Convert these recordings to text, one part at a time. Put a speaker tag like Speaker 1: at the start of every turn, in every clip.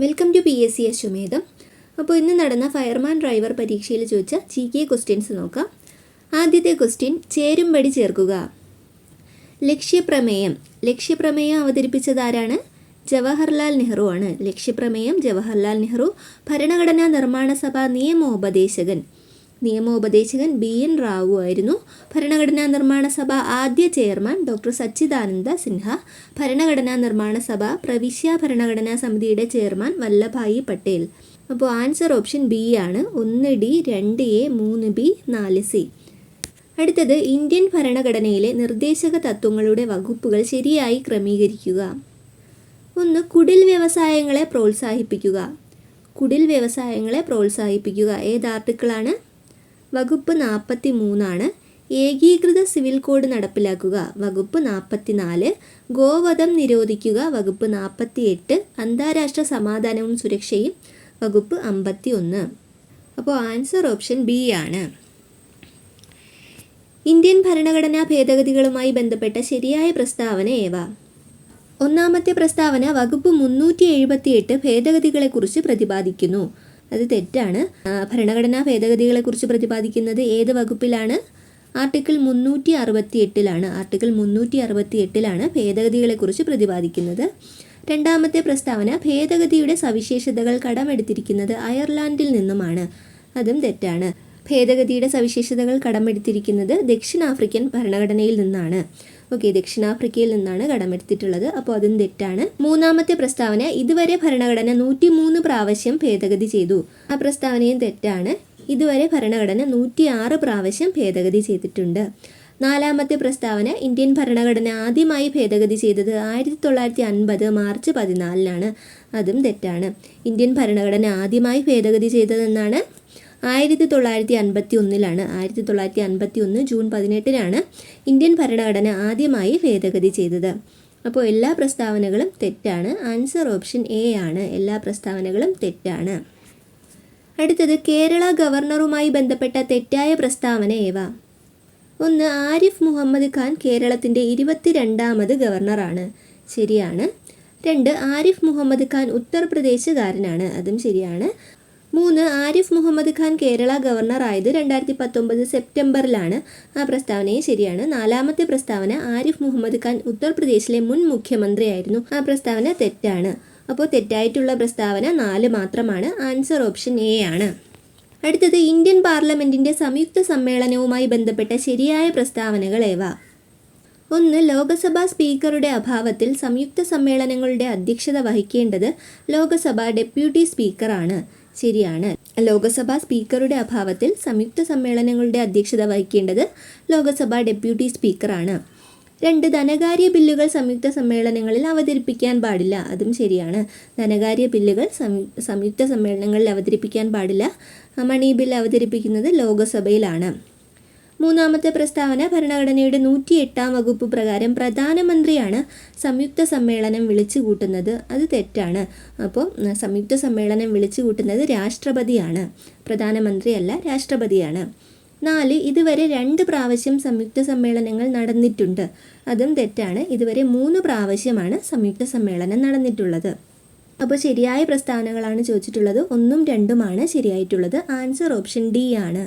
Speaker 1: Welcome to P S C Ashwamedham. അപ്പോൾ ഇന്ന് നടന്ന ഫയർമാൻ ഡ്രൈവർ പരീക്ഷയിൽ ചോദിച്ച ജി കെ ക്വസ്റ്റ്യൻസ് നോക്കാം. ആദ്യത്തെ ക്വസ്റ്റ്യൻ ചേരുംപടി ചേർക്കുക. ലക്ഷ്യപ്രമേയം. ലക്ഷ്യപ്രമേയം അവതരിപ്പിച്ചത് ആരാണ്? ജവഹർലാൽ നെഹ്റു ആണ്. ലക്ഷ്യപ്രമേയം ജവഹർലാൽ നെഹ്റു. ഭരണഘടനാ നിർമ്മാണ സഭ നിയമോപദേശകൻ. നിയമോപദേശകൻ ബി എൻ റാവു ആയിരുന്നു. ഭരണഘടനാ നിർമ്മാണ സഭ ആദ്യ ചെയർമാൻ ഡോക്ടർ സച്ചിദാനന്ദ സിൻഹ ഭരണഘടനാ നിർമ്മാണ സഭ പ്രവിശ്യ ഭരണഘടനാ സമിതിയുടെ ചെയർമാൻ വല്ലഭായി പട്ടേൽ. അപ്പോൾ ആൻസർ ഓപ്ഷൻ ബി ആണ്. ഒന്ന് ഡി രണ്ട് എ മൂന്ന് ബി നാല് സി. അടുത്തത് ഇന്ത്യൻ ഭരണഘടനയിലെ നിർദ്ദേശക തത്വങ്ങളുടെ വകുപ്പുകൾ ശരിയായി ക്രമീകരിക്കുക. ഒന്ന് കുടിൽ വ്യവസായങ്ങളെ പ്രോത്സാഹിപ്പിക്കുക. കുടിൽ വ്യവസായങ്ങളെ പ്രോത്സാഹിപ്പിക്കുക. ഏത് ആർട്ടിക്കിളാണ്? വകുപ്പ് നാൽപ്പത്തി മൂന്നാണ് ഏകീകൃത സിവിൽ കോഡ് നടപ്പിലാക്കുക. വകുപ്പ് നാൽപ്പത്തിനാല് ഗോവധം നിരോധിക്കുക. വകുപ്പ് നാൽപ്പത്തി എട്ട് അന്താരാഷ്ട്ര സമാധാനവും സുരക്ഷയും. വകുപ്പ് അമ്പത്തി ഒന്ന് അപ്പോൾ ആൻസർ ഓപ്ഷൻ ബി ആണ്. ഇന്ത്യൻ ഭരണഘടനാ ഭേദഗതികളുമായി ബന്ധപ്പെട്ട ശരിയായ പ്രസ്താവന ഏവ? ഒന്നാമത്തെ പ്രസ്താവന വകുപ്പ് മുന്നൂറ്റി എഴുപത്തിയെട്ട് ഭേദഗതികളെക്കുറിച്ച് പ്രതിപാദിക്കുന്നു. അത് തെറ്റാണ്. ഭരണഘടനാ ഭേദഗതികളെക്കുറിച്ച് പ്രതിപാദിക്കുന്നത് ഏത് വകുപ്പിലാണ്? ആർട്ടിക്കിൾ മുന്നൂറ്റി അറുപത്തി എട്ടിലാണ് ആർട്ടിക്കിൾ മുന്നൂറ്റി അറുപത്തി എട്ടിലാണ് ഭേദഗതികളെക്കുറിച്ച് പ്രതിപാദിക്കുന്നത്. രണ്ടാമത്തെ പ്രസ്താവന ഭേദഗതിയുടെ സവിശേഷതകൾ കടമെടുത്തിരിക്കുന്നത് അയർലാൻഡിൽ നിന്നുമാണ്. അതും തെറ്റാണ്. ഭേദഗതിയുടെ സവിശേഷതകൾ കടമെടുത്തിരിക്കുന്നത് ദക്ഷിണാഫ്രിക്കൻ ഭരണഘടനയിൽ നിന്നാണ്. ഓക്കെ ദക്ഷിണാഫ്രിക്കയിൽ നിന്നാണ് കടമെടുത്തിട്ടുള്ളത്. അപ്പോൾ അതും തെറ്റാണ്. മൂന്നാമത്തെ പ്രസ്താവന ഇതുവരെ ഭരണഘടന നൂറ്റി മൂന്ന് പ്രാവശ്യം ഭേദഗതി ചെയ്തു. ആ പ്രസ്താവനയും തെറ്റാണ്. ഇതുവരെ ഭരണഘടന നൂറ്റി ആറ് പ്രാവശ്യം ഭേദഗതി ചെയ്തിട്ടുണ്ട്. നാലാമത്തെ പ്രസ്താവന ഇന്ത്യൻ ഭരണഘടന ആദ്യമായി ഭേദഗതി ചെയ്തത് ആയിരത്തി തൊള്ളായിരത്തി അൻപത് മാർച്ച് പതിനാലിനാണ്. അതും തെറ്റാണ്. ഇന്ത്യൻ ഭരണഘടന ആദ്യമായി ഭേദഗതി ചെയ്തതെന്നാണ് ആയിരത്തി തൊള്ളായിരത്തി അൻപത്തി ഒന്നിലാണ് ആയിരത്തി തൊള്ളായിരത്തി അൻപത്തി ഒന്ന് ജൂൺ പതിനെട്ടിനാണ് ഇന്ത്യൻ ഭരണഘടന ആദ്യമായി ഭേദഗതി ചെയ്തത്. അപ്പോൾ എല്ലാ പ്രസ്താവനകളും തെറ്റാണ്. ആൻസർ ഓപ്ഷൻ എ ആണ്. എല്ലാ പ്രസ്താവനകളും തെറ്റാണ്. അടുത്തത് കേരള ഗവർണറുമായി ബന്ധപ്പെട്ട തെറ്റായ പ്രസ്താവന ഏവ? ഒന്ന് ആരിഫ് മുഹമ്മദ് ഖാൻ കേരളത്തിന്റെ ഇരുപത്തിരണ്ടാമത് ഗവർണറാണ്. ശരിയാണ്. രണ്ട് ആരിഫ് മുഹമ്മദ് ഖാൻ ഉത്തർപ്രദേശുകാരനാണ്. അതും ശരിയാണ്. മൂന്ന് ആരിഫ് മുഹമ്മദ് ഖാൻ കേരള ഗവർണറായത് രണ്ടായിരത്തി പത്തൊമ്പത് സെപ്റ്റംബറിലാണ്. ആ പ്രസ്താവനയും ശരിയാണ്. നാലാമത്തെ പ്രസ്താവന ആരിഫ് മുഹമ്മദ് ഖാൻ ഉത്തർപ്രദേശിലെ മുൻ മുഖ്യമന്ത്രിയായിരുന്നു. ആ പ്രസ്താവന തെറ്റാണ്. അപ്പോൾ തെറ്റായിട്ടുള്ള പ്രസ്താവന നാല് മാത്രമാണ്. ആൻസർ ഓപ്ഷൻ എ ആണ്. അടുത്തത് ഇന്ത്യൻ പാർലമെന്റിന്റെ സംയുക്ത സമ്മേളനവുമായി ബന്ധപ്പെട്ട ശരിയായ പ്രസ്താവനകൾ ഏവ? ഒന്ന് ലോകസഭാ സ്പീക്കറുടെ അഭാവത്തിൽ സംയുക്ത സമ്മേളനങ്ങളുടെ അധ്യക്ഷത വഹിക്കേണ്ടത് ലോകസഭാ ഡെപ്യൂട്ടി സ്പീക്കറാണ്. ശരിയാണ്. ലോകസഭാ സ്പീക്കറുടെ അഭാവത്തിൽ സംയുക്ത സമ്മേളനങ്ങളുടെ അധ്യക്ഷത വഹിക്കേണ്ടത് ലോകസഭാ ഡെപ്യൂട്ടി സ്പീക്കറാണ്. രണ്ട് ധനകാര്യ ബില്ലുകൾ സംയുക്ത സമ്മേളനങ്ങളിൽ അവതരിപ്പിക്കാൻ പാടില്ല അതും ശരിയാണ്. ധനകാര്യ ബില്ലുകൾ സംയുക്ത സമ്മേളനങ്ങളിൽ അവതരിപ്പിക്കാൻ പാടില്ല. മണി ബിൽ അവതരിപ്പിക്കുന്നത് ലോകസഭയിലാണ്. മൂന്നാമത്തെ പ്രസ്താവന ഭരണഘടനയുടെ നൂറ്റി എട്ടാം വകുപ്പ് പ്രകാരം പ്രധാനമന്ത്രിയാണ് സംയുക്ത സമ്മേളനം വിളിച്ചു കൂട്ടുന്നത്. അത് തെറ്റാണ്. അപ്പോൾ സംയുക്ത സമ്മേളനം വിളിച്ചു കൂട്ടുന്നത് രാഷ്ട്രപതിയാണ്. പ്രധാനമന്ത്രിയല്ല രാഷ്ട്രപതിയാണ്. നാല് ഇതുവരെ രണ്ട് പ്രാവശ്യം സംയുക്ത സമ്മേളനങ്ങൾ നടന്നിട്ടുണ്ട്. അതും തെറ്റാണ്. ഇതുവരെ മൂന്ന് പ്രാവശ്യമാണ് സംയുക്ത സമ്മേളനം നടന്നിട്ടുള്ളത്. അപ്പോൾ ശരിയായ പ്രസ്താവനകളാണ് ചോദിച്ചിട്ടുള്ളത്. ഒന്നും രണ്ടുമാണ് ശരിയായിട്ടുള്ളത്. ആൻസർ ഓപ്ഷൻ ഡി ആണ്.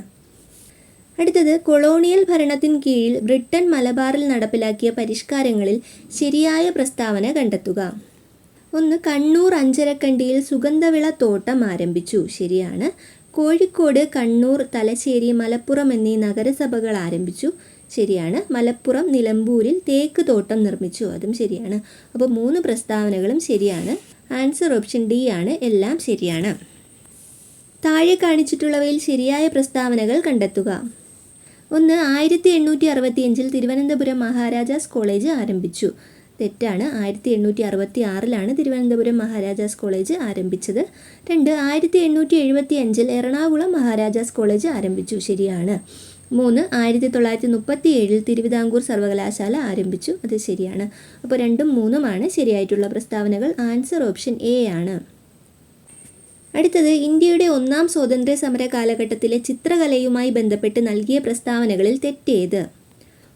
Speaker 1: അടുത്തത് കൊളോണിയൽ ഭരണത്തിൻ കീഴിൽ ബ്രിട്ടൻ മലബാറിൽ നടപ്പിലാക്കിയ പരിഷ്കാരങ്ങളിൽ ശരിയായ പ്രസ്താവന കണ്ടെത്തുക. ഒന്ന് കണ്ണൂർ അഞ്ചരക്കണ്ടിയിൽ സുഗന്ധവിള തോട്ടം ആരംഭിച്ചു. ശരിയാണ്. കോഴിക്കോട് കണ്ണൂർ തലശ്ശേരി മലപ്പുറം എന്നീ നഗരസഭകൾ ആരംഭിച്ചു. ശരിയാണ്. മലപ്പുറം നിലമ്പൂരിൽ തേക്ക് തോട്ടം നിർമ്മിച്ചു. അതും ശരിയാണ്. അപ്പോൾ മൂന്ന് പ്രസ്താവനകളും ശരിയാണ്. ആൻസർ ഓപ്ഷൻ ഡി ആണ്. എല്ലാം ശരിയാണ്. താഴെ കാണിച്ചിട്ടുള്ളവയിൽ ശരിയായ പ്രസ്താവനകൾ കണ്ടെത്തുക. ഒന്ന് ആയിരത്തി എണ്ണൂറ്റി അറുപത്തിയഞ്ചിൽ തിരുവനന്തപുരം മഹാരാജാസ് കോളേജ് ആരംഭിച്ചു. തെറ്റാണ്. ആയിരത്തി എണ്ണൂറ്റി അറുപത്തി ആറിലാണ് തിരുവനന്തപുരം മഹാരാജാസ് കോളേജ് ആരംഭിച്ചത്. രണ്ട് ആയിരത്തി എണ്ണൂറ്റി എഴുപത്തി അഞ്ചിൽ എറണാകുളം മഹാരാജാസ് കോളേജ് ആരംഭിച്ചു. ശരിയാണ്. മൂന്ന് ആയിരത്തി തൊള്ളായിരത്തി മുപ്പത്തി ഏഴിൽ തിരുവിതാംകൂർ സർവകലാശാല ആരംഭിച്ചു. അത് ശരിയാണ്. അപ്പോൾ രണ്ടും മൂന്നുമാണ് ശരിയായിട്ടുള്ള പ്രസ്താവനകൾ. ആൻസർ ഓപ്ഷൻ എ ആണ്. അടുത്തത് ഇന്ത്യയുടെ ഒന്നാം സ്വാതന്ത്ര്യ സമര കാലഘട്ടത്തിലെ ചിത്രകലയുമായി ബന്ധപ്പെട്ട് നൽകിയ പ്രസ്താവനകളിൽ തെറ്റേത്.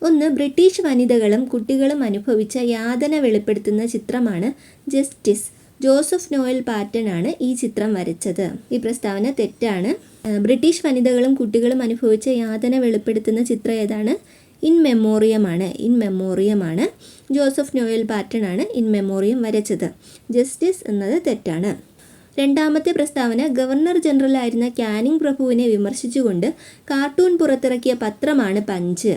Speaker 1: ഒന്ന് ബ്രിട്ടീഷ് വനിതകളും കുട്ടികളും അനുഭവിച്ച യാതന വെളിപ്പെടുത്തുന്ന ചിത്രമാണ് ജസ്റ്റിസ് ജോസഫ് നോയൽ പാറ്റൺ ആണ് ഈ ചിത്രം വരച്ചത്. ഈ പ്രസ്താവന തെറ്റാണ്. ബ്രിട്ടീഷ് വനിതകളും കുട്ടികളും അനുഭവിച്ച യാതന വെളിപ്പെടുത്തുന്ന ചിത്രം ഏതാണ്? ഇൻ മെമ്മോറിയമാണ് ഇൻ മെമ്മോറിയമാണ് ജോസഫ് നോയൽ പാറ്റൺ ആണ് ഇൻ മെമ്മോറിയം വരച്ചത്. ജസ്റ്റിസ് എന്നത് തെറ്റാണ്. രണ്ടാമത്തെ പ്രസ്താവന ഗവർണർ ജനറൽ ആയിരുന്ന കാനിങ് പ്രഭുവിനെ വിമർശിച്ചുകൊണ്ട് കാർട്ടൂൺ പുറത്തിറക്കിയ പത്രമാണ് പഞ്ച്.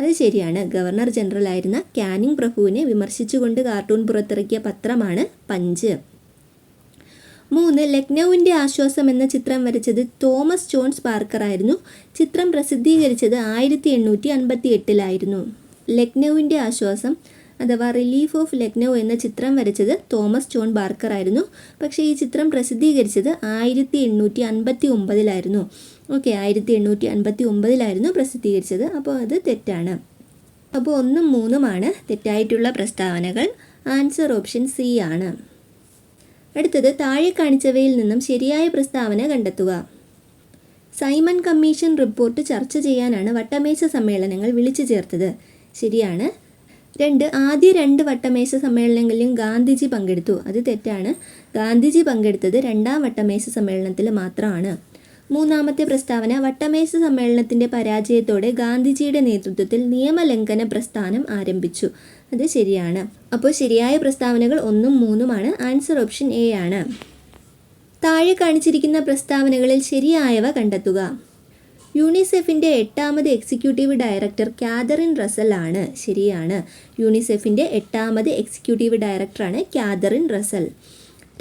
Speaker 1: അത് ശരിയാണ്. ഗവർണർ ജനറൽ ആയിരുന്ന കാനിങ് പ്രഭുവിനെ വിമർശിച്ചുകൊണ്ട് കാർട്ടൂൺ പുറത്തിറക്കിയ പത്രമാണ് പഞ്ച്. മൂന്ന് ലക്നൌവിന്റെ ആശ്വാസം എന്ന ചിത്രം വരച്ചത് തോമസ് ജോൺസ് പാർക്കർ ആയിരുന്നു. ചിത്രം പ്രസിദ്ധീകരിച്ചത് ആയിരത്തി എണ്ണൂറ്റി അൻപത്തി എട്ടിലായിരുന്നു ലക്നൌവിന്റെ ആശ്വാസം അഥവാ റിലീഫ് ഓഫ് ലക്നൗ എന്ന ചിത്രം വരച്ചത് തോമസ് ജോൺ ബാർക്കർ ആയിരുന്നു. പക്ഷേ ഈ ചിത്രം പ്രസിദ്ധീകരിച്ചത് ആയിരത്തി എണ്ണൂറ്റി അൻപത്തി ഒമ്പതിലായിരുന്നു ഓക്കെ ആയിരത്തി എണ്ണൂറ്റി അൻപത്തി ഒമ്പതിലായിരുന്നു പ്രസിദ്ധീകരിച്ചത്. അപ്പോൾ അത് തെറ്റാണ്. അപ്പോൾ ഒന്നും മൂന്നുമാണ് തെറ്റായിട്ടുള്ള പ്രസ്താവനകൾ. ആൻസർ ഓപ്ഷൻ സി ആണ്. അടുത്തത് താഴെ കാണിച്ചവയിൽ നിന്നും ശരിയായ പ്രസ്താവന കണ്ടെത്തുക. സൈമൺ കമ്മീഷൻ റിപ്പോർട്ട് ചർച്ച ചെയ്യാനാണ് വട്ടമേശ സമ്മേളനങ്ങൾ വിളിച്ചു ചേർത്തത്. ശരിയാണ്. രണ്ട് ആദ്യ രണ്ട് വട്ടമേശ സമ്മേളനങ്ങളിലും ഗാന്ധിജി പങ്കെടുത്തു. അത് തെറ്റാണ്. ഗാന്ധിജി പങ്കെടുത്തത് രണ്ടാം വട്ടമേശ സമ്മേളനത്തിൽ മാത്രമാണ്. മൂന്നാമത്തെ പ്രസ്താവന വട്ടമേശ സമ്മേളനത്തിന്റെ പരാജയത്തോടെ ഗാന്ധിജിയുടെ നേതൃത്വത്തിൽ നിയമലംഘന പ്രസ്ഥാനം ആരംഭിച്ചു. അത് ശരിയാണ്. അപ്പോൾ ശരിയായ പ്രസ്താവനകൾ ഒന്നും മൂന്നുമാണ്. ആൻസർ ഓപ്ഷൻ എ ആണ്. താഴെ കാണിച്ചിരിക്കുന്ന പ്രസ്താവനകളിൽ ശരിയായവ കണ്ടെത്തുക. യൂണിസെഫിന്റെ എട്ടാമത് എക്സിക്യൂട്ടീവ് ഡയറക്ടർ കാതറിൻ റസൽ ആണ്. ശരിയാണ്. യൂണിസെഫിന്റെ എട്ടാമത് എക്സിക്യൂട്ടീവ് ഡയറക്ടറാണ് കാതറിൻ റസൽ.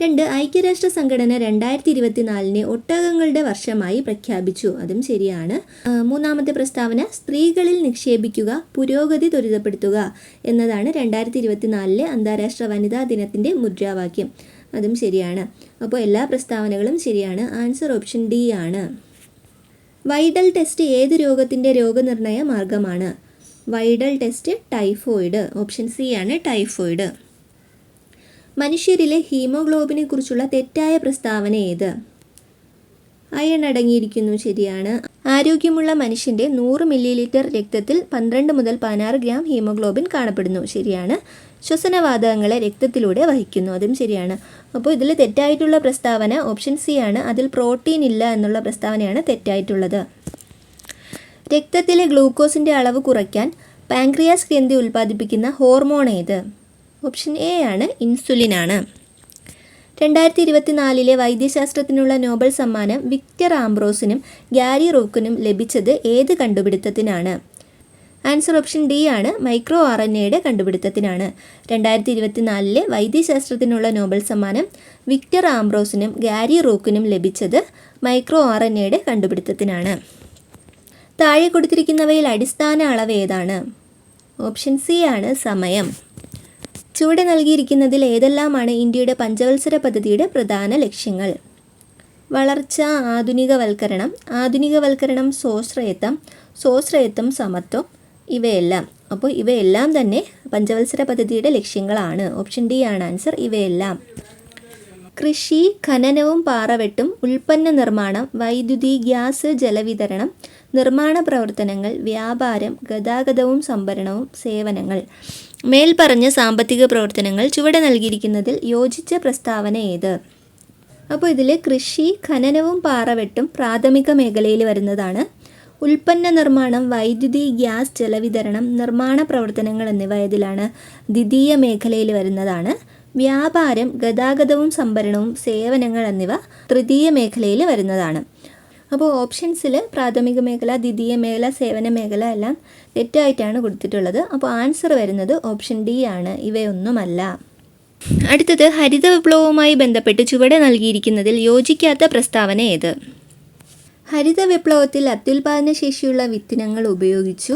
Speaker 1: രണ്ട് ഐക്യരാഷ്ട്ര സംഘടന രണ്ടായിരത്തി ഇരുപത്തിനാലിനെ ഒട്ടകങ്ങളുടെ വർഷമായി പ്രഖ്യാപിച്ചു. അതും ശരിയാണ്. മൂന്നാമത്തെ പ്രസ്താവന സ്ത്രീകളിൽ നിക്ഷേപിക്കുക പുരോഗതി ത്വരിതപ്പെടുത്തുക എന്നതാണ് രണ്ടായിരത്തി ഇരുപത്തിനാലിലെ അന്താരാഷ്ട്ര വനിതാ ദിനത്തിന്റെ മുദ്രാവാക്യം. അതും ശരിയാണ്. അപ്പോൾ എല്ലാ പ്രസ്താവനകളും ശരിയാണ്. ആൻസർ ഓപ്ഷൻ ഡി ആണ്. വൈഡൽ ടെസ്റ്റ് ഏത് രോഗത്തിന്റെ രോഗനിർണയ മാർഗമാണ്? Widal test typhoid option C ആണ് ടൈഫോയിഡ്. മനുഷ്യരിലെ ഹീമോഗ്ലോബിനെ കുറിച്ചുള്ള തെറ്റായ പ്രസ്താവന ഏത്? അയൺ അടങ്ങിയിരിക്കുന്നു ശരിയാണ്. ആരോഗ്യമുള്ള മനുഷ്യന്റെ നൂറ് മില്ലി ലിറ്റർ രക്തത്തിൽ പന്ത്രണ്ട് മുതൽ പതിനാറ് ഗ്രാം ഹീമോഗ്ലോബിൻ കാണപ്പെടുന്നു ശരിയാണ്. ശ്വസനവാതകങ്ങളെ രക്തത്തിലൂടെ വഹിക്കുന്നു. അതും ശരിയാണ്. അപ്പോൾ ഇതിൽ തെറ്റായിട്ടുള്ള പ്രസ്താവന ഓപ്ഷൻ സി ആണ്. അതിൽ പ്രോട്ടീൻ ഇല്ല എന്നുള്ള പ്രസ്താവനയാണ് തെറ്റായിട്ടുള്ളത്. രക്തത്തിലെ ഗ്ലൂക്കോസിന്റെ അളവ് കുറയ്ക്കാൻ പാൻക്രിയാസ് ഗ്രന്ഥി ഉൽപ്പാദിപ്പിക്കുന്ന ഹോർമോൺ ഏത്? ഓപ്ഷൻ എ ആണ് ഇൻസുലിൻ ആണ്. രണ്ടായിരത്തി ഇരുപത്തിനാലിലെ വൈദ്യശാസ്ത്രത്തിനുള്ള നോബൽ സമ്മാനം വിക്ടർ ആംബ്രോസിനും ഗ്യാരി റോക്കിനും ലഭിച്ചത് ഏത് കണ്ടുപിടുത്തത്തിനാണ്? ആൻസർ ഓപ്ഷൻ ഡി ആണ്. മൈക്രോ ആർ എൻ എയുടെ കണ്ടുപിടുത്തത്തിനാണ്. രണ്ടായിരത്തി ഇരുപത്തിനാലിലെ വൈദ്യശാസ്ത്രത്തിനുള്ള നോബൽ സമ്മാനം വിക്ടർ ആംബ്രോസിനും ഗാരി റോക്കിനും ലഭിച്ചത് മൈക്രോ ആർ എൻ എയുടെ കണ്ടുപിടുത്തത്തിനാണ്. താഴെ കൊടുത്തിരിക്കുന്നവയിൽ അടിസ്ഥാന അളവ് ഏതാണ്? ഓപ്ഷൻ സി ആണ് സമയം. ചുവടെ നൽകിയിരിക്കുന്നതിൽ ഏതെല്ലാമാണ് ഇന്ത്യയുടെ പഞ്ചവത്സര പദ്ധതിയുടെ പ്രധാന ലക്ഷ്യങ്ങൾ? വളർച്ച ആധുനികവൽക്കരണം ആധുനികവൽക്കരണം സ്വാശ്രയത്വം സ്വാശ്രയത്വം സമത്വം ഇവയെല്ലാം. അപ്പോൾ ഇവയെല്ലാം തന്നെ പഞ്ചവത്സര പദ്ധതിയുടെ ലക്ഷ്യങ്ങളാണ്. ഓപ്ഷൻ ഡി ആണ് ആൻസർ ഇവയെല്ലാം. കൃഷി ഖനനവും പാറവെട്ടും ഉൽപ്പന്ന നിർമ്മാണം വൈദ്യുതി ഗ്യാസ് ജലവിതരണം നിർമ്മാണ പ്രവർത്തനങ്ങൾ വ്യാപാരം ഗതാഗതവും സംഭരണവും സേവനങ്ങൾ. മേൽപ്പറഞ്ഞ സാമ്പത്തിക പ്രവർത്തനങ്ങൾ ചുവടെ നൽകിയിരിക്കുന്നതിൽ യോജിച്ച പ്രസ്താവന ഏത്? അപ്പോൾ ഇതിൽ കൃഷി ഖനനവും പാറവെട്ടും പ്രാഥമിക മേഖലയിൽ വരുന്നതാണ് ഉൽപ്പന്ന നിർമ്മാണം വൈദ്യുതി ഗ്യാസ് ജലവിതരണം നിർമ്മാണ പ്രവർത്തനങ്ങൾ എന്നിവ ഇതിലാണ് ദ്വിതീയ മേഖലയിൽ വരുന്നതാണ്. വ്യാപാരം ഗതാഗതവും സംഭരണവും സേവനങ്ങൾ എന്നിവ തൃതീയ മേഖലയിൽ വരുന്നതാണ്. അപ്പോൾ ഓപ്ഷൻസിൽ പ്രാഥമിക മേഖല ദ്വിതീയ മേഖല സേവന മേഖല എല്ലാം തെറ്റായിട്ടാണ് കൊടുത്തിട്ടുള്ളത്. അപ്പോൾ ആൻസർ വരുന്നത് ഓപ്ഷൻ ഡി ആണ്. ഇവയൊന്നുമല്ല. അടുത്തത് ഹരിത വിപ്ലവവുമായി ബന്ധപ്പെട്ട് ചുവടെ നൽകിയിരിക്കുന്നതിൽ യോജിക്കാത്ത പ്രസ്താവന ഏത്? ഹരിത വിപ്ലവത്തിൽ അത്യുൽപാദന ശേഷിയുള്ള വിത്തിനങ്ങൾ ഉപയോഗിച്ചു.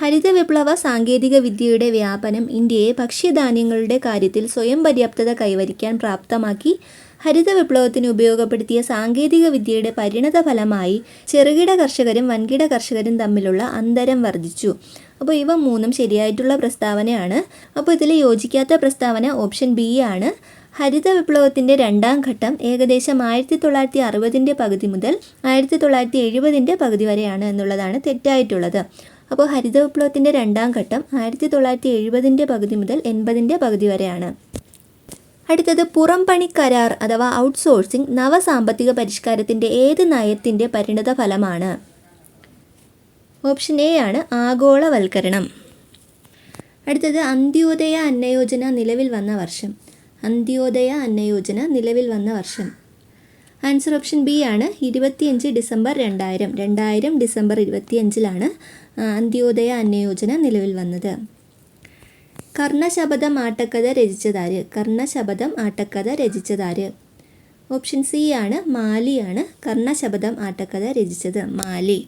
Speaker 1: ഹരിത വിപ്ലവ സാങ്കേതിക വിദ്യയുടെ വ്യാപനം ഇന്ത്യയെ ഭക്ഷ്യധാന്യങ്ങളുടെ കാര്യത്തിൽ സ്വയം പര്യാപ്തത കൈവരിക്കാൻ പ്രാപ്തമാക്കി. ഹരിത വിപ്ലവത്തിന് ഉപയോഗപ്പെടുത്തിയ സാങ്കേതിക വിദ്യയുടെ പരിണത ഫലമായി ചെറുകിട കർഷകരും വൻകിട കർഷകരും തമ്മിലുള്ള അന്തരം വർദ്ധിച്ചു. അപ്പോൾ ഇവ മൂന്നും ശരിയായിട്ടുള്ള പ്രസ്താവനയാണ്. അപ്പോൾ ഇതിൽ യോജിക്കാത്ത പ്രസ്താവന ഓപ്ഷൻ ബി ആണ്. ഹരിത വിപ്ലവത്തിന്റെ രണ്ടാം ഘട്ടം ഏകദേശം ആയിരത്തി തൊള്ളായിരത്തി അറുപതിന്റെ പകുതി മുതൽ ആയിരത്തി തൊള്ളായിരത്തി എഴുപതിന്റെ പകുതി വരെയാണ് എന്നുള്ളതാണ് തെറ്റായിട്ടുള്ളത്. അപ്പോൾ ഹരിത വിപ്ലവത്തിന്റെ രണ്ടാം ഘട്ടം ആയിരത്തി തൊള്ളായിരത്തി എഴുപതിന്റെ പകുതി മുതൽ എൺപതിന്റെ പകുതി വരെയാണ്. അടുത്തത് പുറംപണി കരാർ അഥവാ ഔട്ട്സോഴ്സിംഗ് നവസാമ്പത്തിക പരിഷ്കാരത്തിന്റെ ഏത് നയത്തിന്റെ പരിണിത ഫലമാണ്? ഓപ്ഷൻ എ ആണ് ആഗോളവൽക്കരണം. അടുത്തത് അന്ത്യോദയ അന്നയോജന നിലവിൽ വന്ന വർഷം. അന്ത്യോദയ അന്ന അന്നയോജന നിലവിൽ വന്ന വർഷം. ആൻസർ ഓപ്ഷൻ ബി ആണ്. ഇരുപത്തിയഞ്ച് ഡിസംബർ രണ്ടായിരം. രണ്ടായിരം ഡിസംബർ ഇരുപത്തിയഞ്ചിലാണ് അന്ത്യോദയ അന്നയോജന നിലവിൽ വന്നത്. കർണശബദം ആട്ടക്കഥ രചിച്ചതാര്? കർണശബദം ആട്ടക്കഥ രചിച്ചതാര്? ഓപ്ഷൻ സി ആണ് മാലിയാണ് കർണശബദം ആട്ടക്കഥ രചിച്ചത്. മാലി.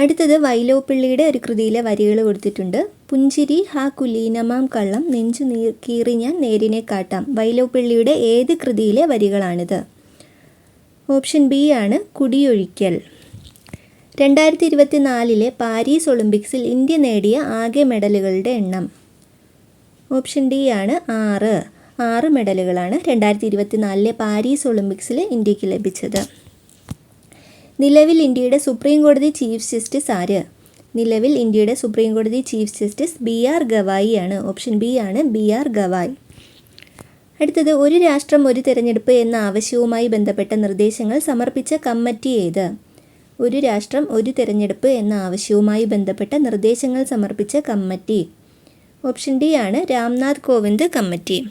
Speaker 1: അടുത്തത് വൈലോപ്പിള്ളിയുടെ ഒരു കൃതിയിലെ വരികൾ കൊടുത്തിട്ടുണ്ട്. പുഞ്ചിരി ഹാ കുലീനമാം കള്ളം നെഞ്ചു നീർ കീറി ഞാൻ നേരിനെ കാട്ടാം. വൈലോപ്പിള്ളിയുടെ ഏത് കൃതിയിലെ വരികളാണിത്? ഓപ്ഷൻ ബി ആണ് കുടിയൊഴിക്കൽ. രണ്ടായിരത്തി ഇരുപത്തി നാലിലെ പാരീസ് ഒളിമ്പിക്സിൽ ഇന്ത്യ നേടിയ ആകെ മെഡലുകളുടെ എണ്ണം. ഓപ്ഷൻ ഡി ആണ് ആറ്. ആറ് മെഡലുകളാണ് രണ്ടായിരത്തി ഇരുപത്തി നാലിലെ പാരീസ് ഒളിമ്പിക്സിൽ ഇന്ത്യയ്ക്ക് ലഭിച്ചത്. നിലവിൽ ഇന്ത്യയുടെ സുപ്രീം കോടതി ചീഫ് ജസ്റ്റിസ് ആര്? നിലവിൽ ഇന്ത്യയുടെ സുപ്രീം കോടതി chief justice B R Gavai ആണ്. ഓപ്ഷൻ ബി ആണ് ബി ആർ ഗവായ്. അടുത്തത് ഒരു രാഷ്ട്രം ഒരു തിരഞ്ഞെടുപ്പ് എന്ന ആവശ്യവുമായി ബന്ധപ്പെട്ട നിർദ്ദേശങ്ങൾ സമർപ്പിച്ച കമ്മിറ്റി ഏത്? ഒരു രാഷ്ട്രം ഒരു തിരഞ്ഞെടുപ്പ് എന്ന ആവശ്യവുമായി ബന്ധപ്പെട്ട നിർദ്ദേശങ്ങൾ സമർപ്പിച്ച കമ്മിറ്റി. ഓപ്ഷൻ ഡി ആണ് രാംനാഥ് കോവിന്ദ് കമ്മിറ്റി.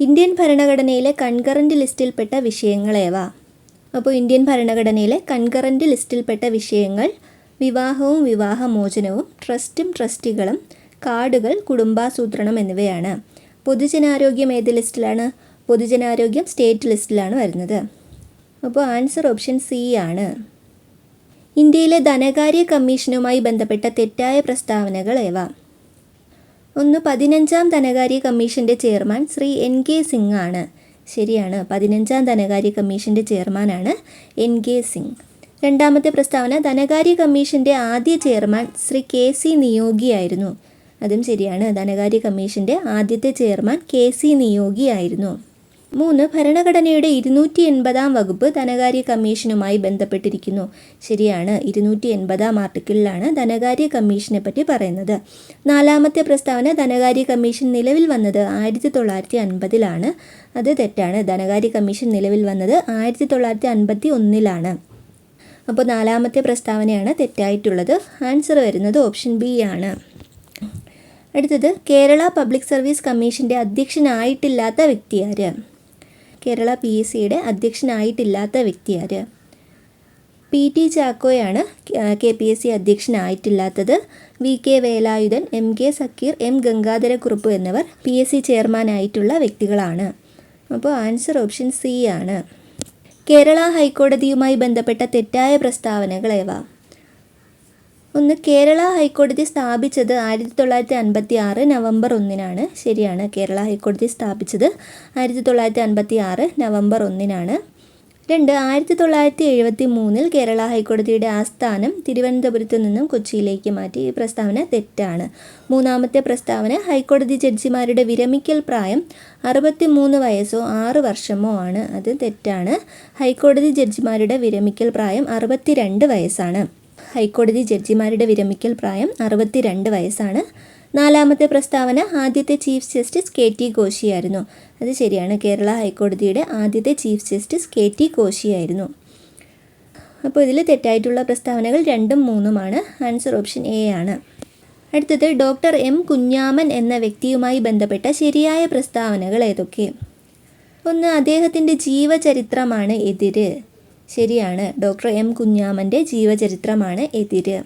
Speaker 1: ഇന്ത്യൻ ഭരണഘടനയിലെ കൺകറന്റ് ലിസ്റ്റിൽപ്പെട്ട വിഷയങ്ങളേവ അപ്പോൾ ഇന്ത്യൻ ഭരണഘടനയിലെ കൺകറന്റ് ലിസ്റ്റിൽപ്പെട്ട വിഷയങ്ങൾ വിവാഹവും വിവാഹമോചനവും ട്രസ്റ്റും ട്രസ്റ്റികളും കാർഡുകൾ കുടുംബാസൂത്രണം എന്നിവയാണ്. പൊതുജനാരോഗ്യം ഏത് ലിസ്റ്റിലാണ് പൊതുജനാരോഗ്യം സ്റ്റേറ്റ് ലിസ്റ്റിലാണ് വരുന്നത്. അപ്പോൾ ആൻസർ ഓപ്ഷൻ സി ആണ്. ഇന്ത്യയിലെ ധനകാര്യ കമ്മീഷനുമായി ബന്ധപ്പെട്ട തെറ്റായ പ്രസ്താവനകൾ ഏവ ഒന്ന് പതിനഞ്ചാം ധനകാര്യ കമ്മീഷന്റെ chairman Shri N K Singh ആണ്. ശരിയാണ്. പതിനഞ്ചാം ധനകാര്യ കമ്മീഷന്റെ ചെയർമാനാണ് എൻ കെ സിംഗ്. രണ്ടാമത്തെ പ്രസ്താവന ധനകാര്യ കമ്മീഷന്റെ ആദ്യ ചെയർമാൻ ശ്രീ കെ സി നിയോഗിയായിരുന്നു അതും ശരിയാണ്. ധനകാര്യ കമ്മീഷന്റെ ആദ്യത്തെ ചെയർമാൻ കെ സി നിയോഗിയായിരുന്നു മൂന്ന് ഭരണഘടനയുടെ ഇരുന്നൂറ്റി എൺപതാം വകുപ്പ് ധനകാര്യ കമ്മീഷനുമായി ബന്ധപ്പെട്ടിരിക്കുന്നു. ശരിയാണ് ഇരുന്നൂറ്റി എൺപതാം ആർട്ടിക്കിളിലാണ് ധനകാര്യ കമ്മീഷനെ പറ്റി പറയുന്നത്. നാലാമത്തെ പ്രസ്താവന ധനകാര്യ കമ്മീഷൻ നിലവിൽ വന്നത് ആയിരത്തി തൊള്ളായിരത്തി അൻപതിലാണ് അത് തെറ്റാണ്. ധനകാര്യ കമ്മീഷൻ നിലവിൽ വന്നത് ആയിരത്തി തൊള്ളായിരത്തി അൻപത്തി ഒന്നിലാണ് അപ്പോൾ നാലാമത്തെ പ്രസ്താവനയാണ് തെറ്റായിട്ടുള്ളത്. ആൻസർ വരുന്നത് ഓപ്ഷൻ ബി ആണ്. അടുത്തത് കേരള പബ്ലിക് സർവീസ് കമ്മീഷന്റെ അധ്യക്ഷനായിട്ടില്ലാത്ത വ്യക്തി ആര്? കേരള പി എസ് സിയുടെ അധ്യക്ഷനായിട്ടില്ലാത്ത വ്യക്തി ആര്? പി ടി ചാക്കോയാണ് K P S C അധ്യക്ഷനായിട്ടില്ലാത്തത്. V K Velayudhan M K Zakir M Gangadharakurup എന്നിവർ പി എസ് സി ചെയർമാനായിട്ടുള്ള വ്യക്തികളാണ്. അപ്പോൾ ആൻസർ ഓപ്ഷൻ സി ആണ്. കേരള ഹൈക്കോടതിയുമായി ബന്ധപ്പെട്ട തെറ്റായ പ്രസ്താവനകൾ ഒന്ന് കേരള ഹൈക്കോടതി സ്ഥാപിച്ചത് ആയിരത്തി തൊള്ളായിരത്തി അൻപത്തി ആറ് നവംബർ ഒന്നിനാണ്. ശരിയാണ് കേരള ഹൈക്കോടതി സ്ഥാപിച്ചത് ആയിരത്തി തൊള്ളായിരത്തി അൻപത്തി ആറ് നവംബർ ഒന്നിനാണ്. രണ്ട് ആയിരത്തി തൊള്ളായിരത്തി എഴുപത്തി മൂന്നിൽ കേരള ഹൈക്കോടതിയുടെ ആസ്ഥാനം തിരുവനന്തപുരത്ത് നിന്നും കൊച്ചിയിലേക്ക് മാറ്റി. ഈ പ്രസ്താവന തെറ്റാണ്. മൂന്നാമത്തെ പ്രസ്താവന ഹൈക്കോടതി ജഡ്ജിമാരുടെ വിരമിക്കൽ പ്രായം അറുപത്തി മൂന്ന് വയസ്സോ ആറ് വർഷമോ ആണ്. അത് തെറ്റാണ്. ഹൈക്കോടതി ജഡ്ജിമാരുടെ വിരമിക്കൽ പ്രായം അറുപത്തിരണ്ട് വയസ്സാണ്. ഹൈക്കോടതി ജഡ്ജിമാരുടെ വിരമിക്കൽ പ്രായം അറുപത്തിരണ്ട് വയസ്സാണ്. നാലാമത്തെ പ്രസ്താവന ആദ്യത്തെ ചീഫ് ജസ്റ്റിസ് കെ ടി കോശിയായിരുന്നു. അത് ശരിയാണ്. കേരള ഹൈക്കോടതിയുടെ ആദ്യത്തെ ചീഫ് ജസ്റ്റിസ് കെ ടി കോശിയായിരുന്നു. അപ്പോൾ ഇതിൽ തെറ്റായിട്ടുള്ള പ്രസ്താവനകൾ രണ്ടും മൂന്നുമാണ്. ആൻസർ ഓപ്ഷൻ എ ആണ്. അടുത്തത് ഡോക്ടർ എം കുഞ്ഞാമൻ എന്ന വ്യക്തിയുമായി ബന്ധപ്പെട്ട ശരിയായ പ്രസ്താവനകൾ ഏതൊക്കെ? ഒന്ന് അദ്ദേഹത്തിന്റെ ജീവചരിത്രമാണ് എതിര്. ശരിയാണ്. ഡോക്ടർ എം കുഞ്ഞാമന്റെ ജീവചരിത്രമാണ് എതിര്.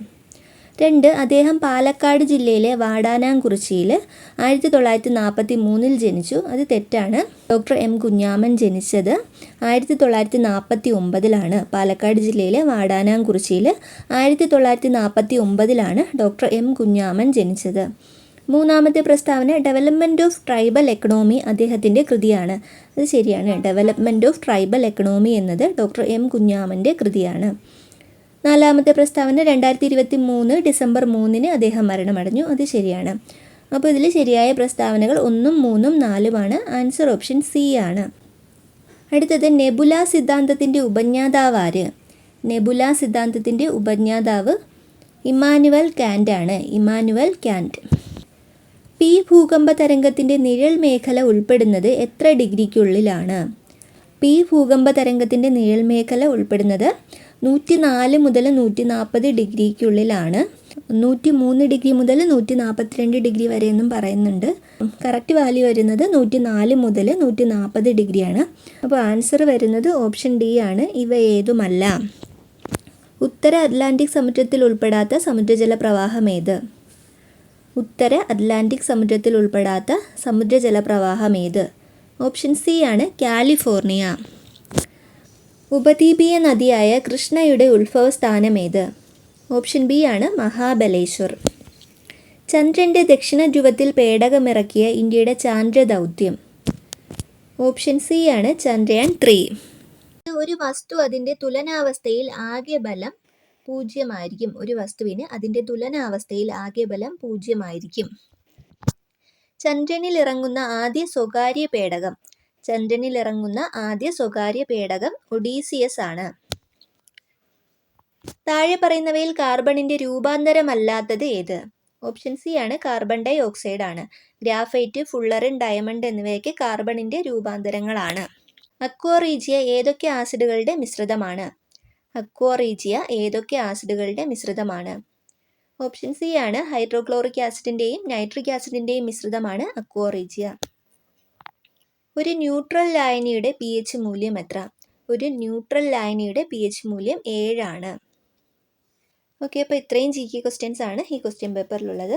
Speaker 1: രണ്ട് അദ്ദേഹം പാലക്കാട് ജില്ലയിലെ വാടാനാംകുറിച്ചിയിൽ ആയിരത്തി തൊള്ളായിരത്തി നാൽപ്പത്തി മൂന്നിൽ ജനിച്ചു. അത് തെറ്റാണ്. ഡോക്ടർ എം കുഞ്ഞാമൻ ജനിച്ചത് ആയിരത്തി തൊള്ളായിരത്തി നാൽപ്പത്തി ഒമ്പതിലാണ് പാലക്കാട് ജില്ലയിലെ വാടാനാംകുറിച്ചിയിൽ ആയിരത്തി തൊള്ളായിരത്തി നാൽപ്പത്തി ഒമ്പതിലാണ് ഡോക്ടർ എം കുഞ്ഞാമൻ ജനിച്ചത്. മൂന്നാമത്തെ പ്രസ്താവന ഡെവലപ്മെന്റ് ഓഫ് ട്രൈബൽ എക്കണോമി അദ്ദേഹത്തിന്റെ കൃതിയാണ്. അത് ശരിയാണ്. ഡെവലപ്മെന്റ് ഓഫ് ട്രൈബൽ എക്കണോമി എന്നത് ഡോക്ടർ എം കുഞ്ഞാമന്റെ കൃതിയാണ്. നാലാമത്തെ പ്രസ്താവന രണ്ടായിരത്തി ഇരുപത്തി മൂന്ന് ഡിസംബർ മൂന്നിന് അദ്ദേഹം മരണമടഞ്ഞു. അത് ശരിയാണ്. അപ്പോൾ ഇതിൽ ശരിയായ പ്രസ്താവനകൾ ഒന്നും മൂന്നും നാലുമാണ് ആൻസർ ഓപ്ഷൻ സി ആണ്. അടുത്തത് നെബുല സിദ്ധാന്തത്തിന്റെ ഉപജ്ഞാതാവ് ആര്? നെബുല സിദ്ധാന്തത്തിന്റെ ഉപജ്ഞാതാവ് ഇമാനുവൽ കാന്റ് ആണ്. ഇമാനുവൽ കാന്റ് പി ഭൂകമ്പ തരംഗത്തിന്റെ നിഴൽ മേഖല ഉൾപ്പെടുന്നത് എത്ര ഡിഗ്രിക്കുള്ളിലാണ്? പി ഭൂകമ്പ തരംഗത്തിന്റെ നിഴൽ മേഖല ഉൾപ്പെടുന്നത് നൂറ്റി നാല് മുതൽ നൂറ്റി നാൽപ്പത് ഡിഗ്രിക്കുള്ളിലാണ്. നൂറ്റി മൂന്ന് ഡിഗ്രി മുതൽ നൂറ്റി നാൽപ്പത്തിരണ്ട് ഡിഗ്രി വരെ എന്നും പറയുന്നുണ്ട്. കറക്റ്റ് വാല്യൂ വരുന്നത് നൂറ്റി നാല് മുതൽ നൂറ്റി നാൽപ്പത് ഡിഗ്രിയാണ്. അപ്പോൾ ആൻസർ വരുന്നത് ഓപ്ഷൻ ഡി ആണ്. ഇവ ഏതുമല്ല? ഉത്തര അറ്റ്ലാന്റിക് സമുദ്രത്തിൽ ഉൾപ്പെടാത്ത സമുദ്രജല പ്രവാഹം ഏത്? ഉത്തര അറ്റ്ലാന്റിക് സമുദ്രത്തിൽ ഉൾപ്പെടാത്ത സമുദ്ര ജലപ്രവാഹം ഏത് ഓപ്ഷൻ സി ആണ് കാലിഫോർണിയ. ഉപദ്വീപീയ നദിയായ കൃഷ്ണയുടെ ഉത്ഭവസ്ഥാനം ഏത് ഓപ്ഷൻ ബി ആണ് മഹാബലേശ്വർ. ചന്ദ്രന്റെ ദക്ഷിണ ധ്രുവത്തിൽ പേടകമിറക്കിയ ഇന്ത്യയുടെ ചാന്ദ്ര ദൗത്യം ഓപ്ഷൻ സി ആണ് ചന്ദ്രയാൻ ത്രീ. ഒരു വസ്തു അതിന്റെ തുലനാവസ്ഥയിൽ ആകെ ബലം പൂജ്യമായിരിക്കും. ഒരു വസ്തുവിന് അതിന്റെ തുലനാവസ്ഥയിൽ ആകെ ബലം പൂജ്യമായിരിക്കും. ചന്ദ്രനിൽ ഇറങ്ങുന്ന ആദ്യ സ്വകാര്യ പേടകം. ചന്ദ്രനിൽ ഇറങ്ങുന്ന ആദ്യ സ്വകാര്യ പേടകം ഒഡീസിയസ് ആണ്. താഴെ പറയുന്നവയിൽ കാർബണിന്റെ രൂപാന്തരമല്ലാത്തത് ഏത്? ഓപ്ഷൻ സി ആണ് കാർബൺ ഡൈ ഓക്സൈഡ് ആണ്. ഗ്രാഫൈറ്റ് ഫുള്ളറിൻ ഡയമണ്ട് എന്നിവയൊക്കെ കാർബണിന്റെ രൂപാന്തരങ്ങളാണ്. അക്വോറീജിയ ഏതൊക്കെ ആസിഡുകളുടെ മിശ്രിതമാണ്? അക്വറീജിയ ഏതൊക്കെ ആസിഡുകളുടെ മിശ്രിതമാണ്? ഓപ്ഷൻ സി ആണ് ഹൈഡ്രോക്ലോറിക് ആസിഡിന്റെയും നൈട്രിക് ആസിഡിന്റെയും മിശ്രിതമാണ് അക്വോറീജിയ. ഒരു ന്യൂട്രൽ ലായനിയുടെ പി എച്ച് മൂല്യം എത്ര? ഒരു ന്യൂട്രൽ ലായനിയുടെ പി എച്ച് മൂല്യം ഏഴാണ്. ഓക്കെ അപ്പോൾ ഇത്രയും ജി കെ ക്വസ്റ്റ്യൻസ് ആണ് ഈ ക്വസ്റ്റ്യൻ പേപ്പറിലുള്ളത്